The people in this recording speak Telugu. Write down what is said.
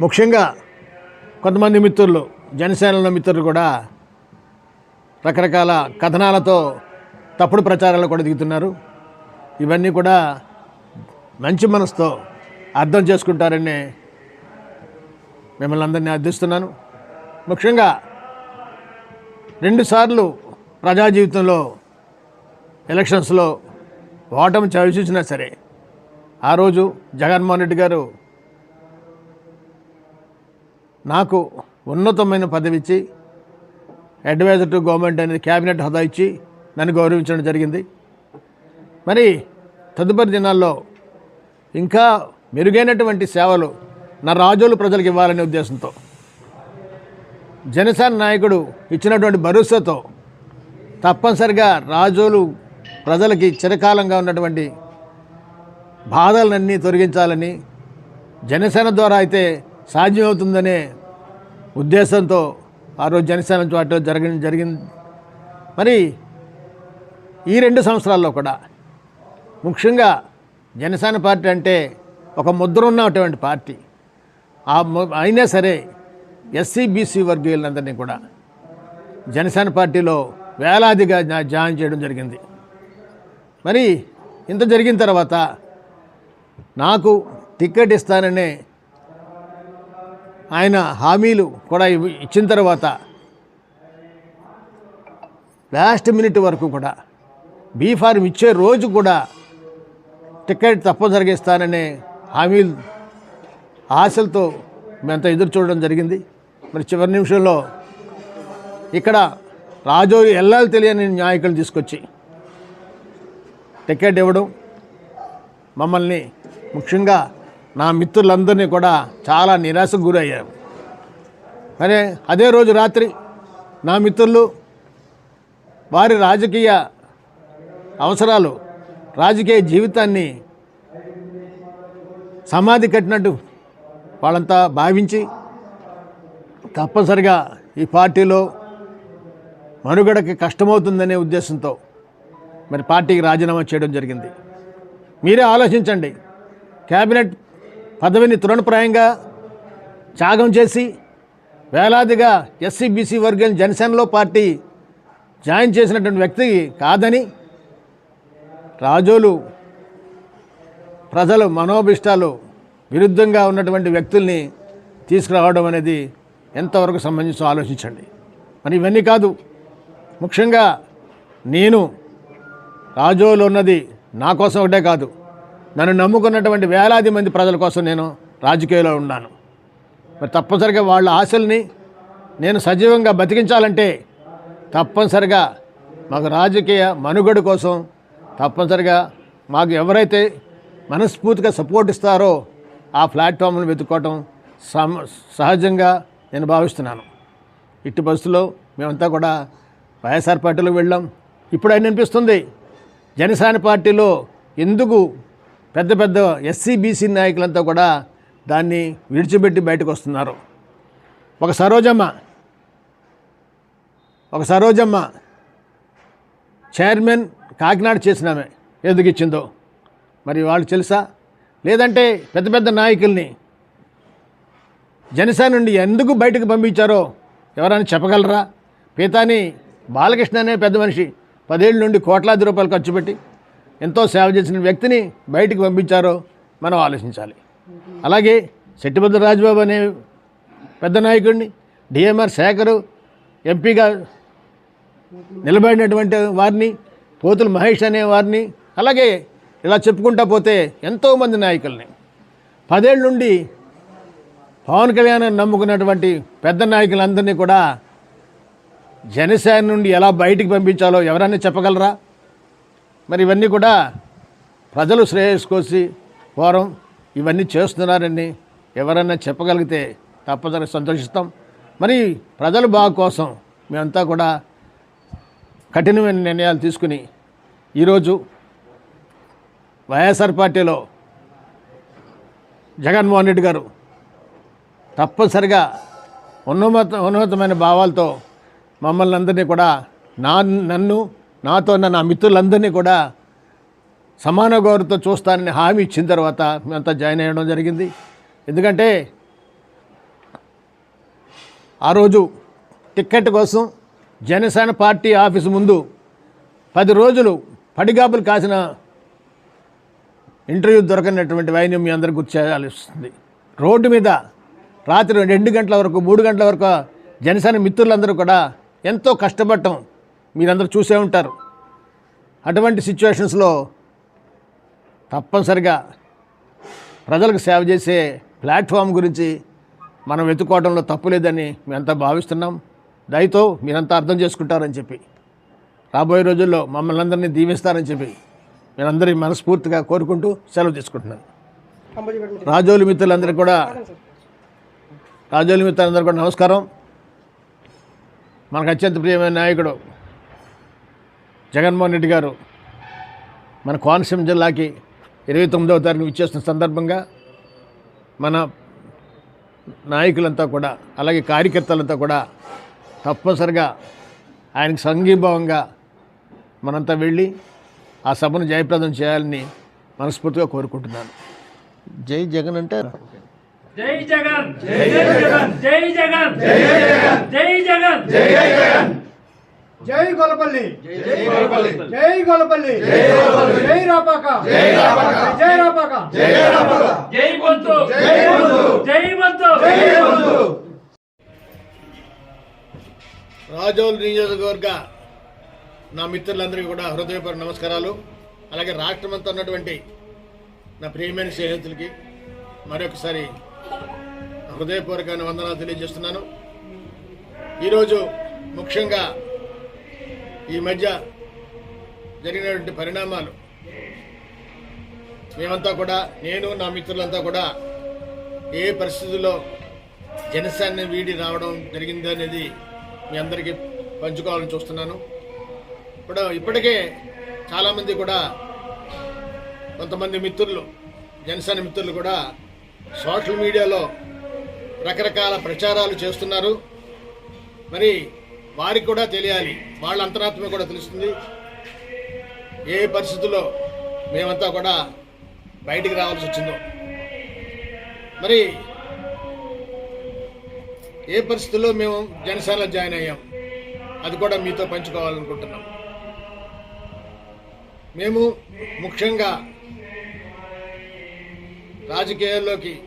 ముఖ్యంగా కొంతమంది మిత్రులు జనసేనలో మిత్రులు కూడా రకరకాల కథనాలతో తప్పుడు ప్రచారాలు కూడా దిగుతున్నారు. ఇవన్నీ కూడా మంచి మనసుతో అర్థం చేసుకుంటారని మిమ్మల్ని అందరినీ అర్థిస్తున్నాను. ముఖ్యంగా రెండుసార్లు ప్రజా జీవితంలో ఎలక్షన్స్లో ఓటమి చవిచూసినా సరే ఆ రోజు జగన్మోహన్ రెడ్డి గారు నాకు ఉన్నతమైన పదవి ఇచ్చి అడ్వైజర్ టు గవర్నమెంట్ అనేది క్యాబినెట్ హోదా ఇచ్చి నన్ను గౌరవించడం జరిగింది. మరి తదుపరి దినాల్లో ఇంకా మెరుగైనటువంటి సేవలు నా రాజోలు ప్రజలకు ఇవ్వాలనే ఉద్దేశంతో జనసేన నాయకుడు ఇచ్చినటువంటి భరోసాతో తప్పనిసరిగా రాజోలు ప్రజలకి చిరకాలంగా ఉన్నటువంటి బాధలన్నీ తొలగించాలని జనసేన ద్వారా అయితే సాధ్యమవుతుందనే ఉద్దేశంతో ఆ రోజు జనసేన పార్టీలో జరిగిన జరిగింది. మరి ఈ రెండు సంవత్సరాల్లో కూడా ముఖ్యంగా జనసేన పార్టీ అంటే ఒక ముద్ర ఉన్నటువంటి పార్టీ. ఆ ము- అయినా సరే ఎస్సీ బీసీ వర్గీయులందరినీ కూడా జనసేన పార్టీలో వేలాదిగా జాయిన్ చేయడం జరిగింది. మరి ఇంత జరిగిన తర్వాత నాకు టికెట్ ఇస్తాననే ఆయన హామీలు కూడా ఇచ్చిన తర్వాత లాస్ట్ మినిట్ వరకు కూడా బీ ఫార్మ్ ఇచ్చే రోజు కూడా టికెట్ తప్పనిసరిగా ఇస్తాననే హామీలు ఆశలతో మేమంతా ఎదురు చూడడం జరిగింది. మరి చివరి నిమిషంలో ఇక్కడ రాజోరి ఎల్లాలి తెలియని నాయకులు తీసుకొచ్చి టికెట్ ఇవ్వడం మమ్మల్ని ముఖ్యంగా నా మిత్రులందరినీ కూడా చాలా నిరాశకు గురయ్యారు. అరే అదే రోజు రాత్రి నా మిత్రులు వారి రాజకీయ అవసరాలు రాజకీయ జీవితాన్ని సమాధి కట్టినట్టు వాళ్ళంతా భావించి తప్పనిసరిగా ఈ పార్టీలో మనుగడకి కష్టమవుతుందనే ఉద్దేశంతో మరి పార్టీకి రాజీనామా చేయడం జరిగింది. మీరే ఆలోచించండి. క్యాబినెట్ పదవిని తృణప్రాయంగా త్యాగం చేసి వేలాదిగా ఎస్సీ బీసీ వర్గం జనసేనలో పార్టీ జాయిన్ చేసినటువంటి వ్యక్తి కాదని రాజోలు ప్రజలు మనోభిష్టాలు విరుద్ధంగా ఉన్నటువంటి వ్యక్తుల్ని తీసుకురావడం అనేది ఎంతవరకు సంబంధించి ఆలోచించండి. మరి ఇవన్నీ కాదు. ముఖ్యంగా నేను రాజోలు ఉన్నది నా కోసం ఒకటే కాదు. నన్ను నమ్ముకున్నటువంటి వేలాది మంది ప్రజల కోసం నేను రాజకీయాల్లో ఉన్నాను. మరి తప్పనిసరిగా వాళ్ళ ఆశల్ని నేను సజీవంగా బతికించాలంటే తప్పనిసరిగా మాకు రాజకీయ మనుగడ కోసం తప్పనిసరిగా మాకు ఎవరైతే మనస్ఫూర్తిగా సపోర్ట్ ఇస్తారో ఆ ప్లాట్ఫామ్ను వెతుక్కోవటం సమ సహజంగా నేను భావిస్తున్నాను. ఇట్టి బస్సులో మేమంతా కూడా వైఎస్ఆర్ పార్టీలో వెళ్ళాం. ఇప్పుడు ఆయన అనిపిస్తుంది జనసేన పార్టీలో ఎందుకు పెద్ద పెద్ద ఎస్సీ బీసీ నాయకులంతా కూడా దాన్ని విడిచిపెట్టి బయటకు వస్తున్నారు ఒక సరోజమ్మ ఒక సరోజమ్మ చైర్మన్ కాకినాడ చేసినామే ఎందుకు ఇచ్చిందో. మరి వాళ్ళు తెలుసా? లేదంటే పెద్ద పెద్ద నాయకుల్ని జనసేన నుండి ఎందుకు బయటకు పంపించారో ఎవరైనా చెప్పగలరా? పీతాని బాలకృష్ణ అనే పెద్ద మనిషి పదేళ్ళ నుండి కోట్లాది రూపాయలు ఖర్చు పెట్టి ఎంతో సేవ చేసిన వ్యక్తిని బయటికి పంపించారో మనం ఆలోచించాలి. అలాగే శెట్టిభద్ర రాజబాబు అనే పెద్ద నాయకుడిని డిఎంఆర్ శేఖరు ఎంపీగా నిలబడినటువంటి వారిని పోతులు మహేష్ అనే వారిని అలాగే ఇలా చెప్పుకుంటా పోతే ఎంతోమంది నాయకుల్ని. పదేళ్ళ నుండి పవన్ కళ్యాణ్ నమ్ముకున్నటువంటి పెద్ద నాయకులందరినీ కూడా జనసేన నుండి ఎలా బయటికి పంపించాలో ఎవరైనా చెప్పగలరా? మరి ఇవన్నీ కూడా ప్రజలు శ్రేయస్కోసి పోరం ఇవన్నీ చేస్తున్నారని ఎవరైనా చెప్పగలిగితే తప్పదని సంతోషిస్తాం. మరి ప్రజల బాగు కోసం మేమంతా కూడా కఠినమైన నిర్ణయాలు తీసుకుని ఈరోజు వైఎస్ఆర్ పార్టీలో జగన్మోహన్ రెడ్డి గారు తప్పనిసరిగా ఉన్నత ఉన్నతమైన భావాలతో మమ్మల్ని అందరినీ కూడా నా నన్ను నాతో ఉన్న నా మిత్రులందరినీ కూడా సమాన గౌరవతో చూస్తానని హామీ ఇచ్చిన తర్వాత మేమంతా జాయిన్ అయ్యడం జరిగింది. ఎందుకంటే ఆ రోజు టిక్కెట్ కోసం జనసేన పార్టీ ఆఫీసు ముందు పది రోజులు పడిగాపులు కాసిన ఇంటర్వ్యూ దొరకనటువంటి వైన్యం మీ అందరికి గుర్తు చేయాల్సింది. రోడ్డు మీద రాత్రి రెండు గంటల వరకు మూడు గంటల వరకు జనసేన మిత్రులందరూ కూడా ఎంతో కష్టపడటం మీరందరూ చూసే ఉంటారు. అటువంటి సిచ్యువేషన్స్లో తప్పనిసరిగా ప్రజలకు సేవ చేసే ప్లాట్ఫామ్ గురించి మనం వెతుక్కోవడంలో తప్పు లేదని మేమంతా భావిస్తున్నాం. దయతో మీరంతా అర్థం చేసుకుంటారని చెప్పి రాబోయే రోజుల్లో మమ్మల్ని అందరినీ దీవిస్తారని చెప్పి మీరందరి మనస్ఫూర్తిగా కోరుకుంటూ సెలవు తీసుకుంటున్నాను. రాజోలి మిత్రులందరికీ కూడా రాజోలి మిత్రులందరూ కూడా నమస్కారం. మనకు అత్యంత ప్రియమైన నాయకుడు జగన్మోహన్ రెడ్డి గారు మన కోనసీమ జిల్లాకి ఇరవై తొమ్మిదవ తారీఖు ఇచ్చేస్తున్న సందర్భంగా మన నాయకులంతా కూడా అలాగే కార్యకర్తలంతా కూడా తప్పనిసరిగా ఆయనకు సంఘీభావంగా మనంతా వెళ్ళి ఆ సభను జయప్రదం చేయాలని మనస్ఫూర్తిగా కోరుకుంటున్నాను. జై జగన్ అంటే జై జగన్ జై జగన్ జై జగన్ జై జగన్ జై జగన్ జై జై గొల్లపల్లి జై గొల్లపల్లి జై రాపాక. జై రాపాక. జై రాపాక. జై బంతు జై బంతు జై బంతు రాజోల్ నియోజకవర్గ నా మిత్రులందరికీ కూడా హృదయపూర్వక నమస్కారాలు. అలాగే రాష్ట్రమంతా ఉన్నటువంటి నా ప్రియమైన స్నేహితులకి మరొకసారి హృదయపూర్వకమైన వందనాలు తెలియజేస్తున్నాను. ఈరోజు ముఖ్యంగా ఈ మధ్య జరిగినటువంటి పరిణామాలు. మేమంతా కూడా నేను నా మిత్రులంతా కూడా ఏ పరిస్థితుల్లో జనసేన వీడి రావడం జరిగింది అనేది మీ అందరికీ పంచుకోవాలని చూస్తున్నాను. ఇప్పుడు ఇప్పటికే చాలామంది కూడా కొంతమంది మిత్రులు జనసేన మిత్రులు కూడా సోషల్ మీడియాలో రకరకాల ప్రచారాలు చేస్తున్నారు. మరి వారికి కూడా తెలియాలి. వాళ్ళ అంతరాత్మ కూడా తెలుస్తుంది. ఏ పరిస్థితుల్లో మేమంతా కూడా బయటికి రావాల్సి వచ్చిందో. మరి ఏ పరిస్థితుల్లో మేము జనసేనలో జాయిన్ అయ్యాం? అది కూడా మీతో పంచుకోవాలనుకుంటున్నాం. మేము ముఖ్యంగా రాజకీయాల్లోకి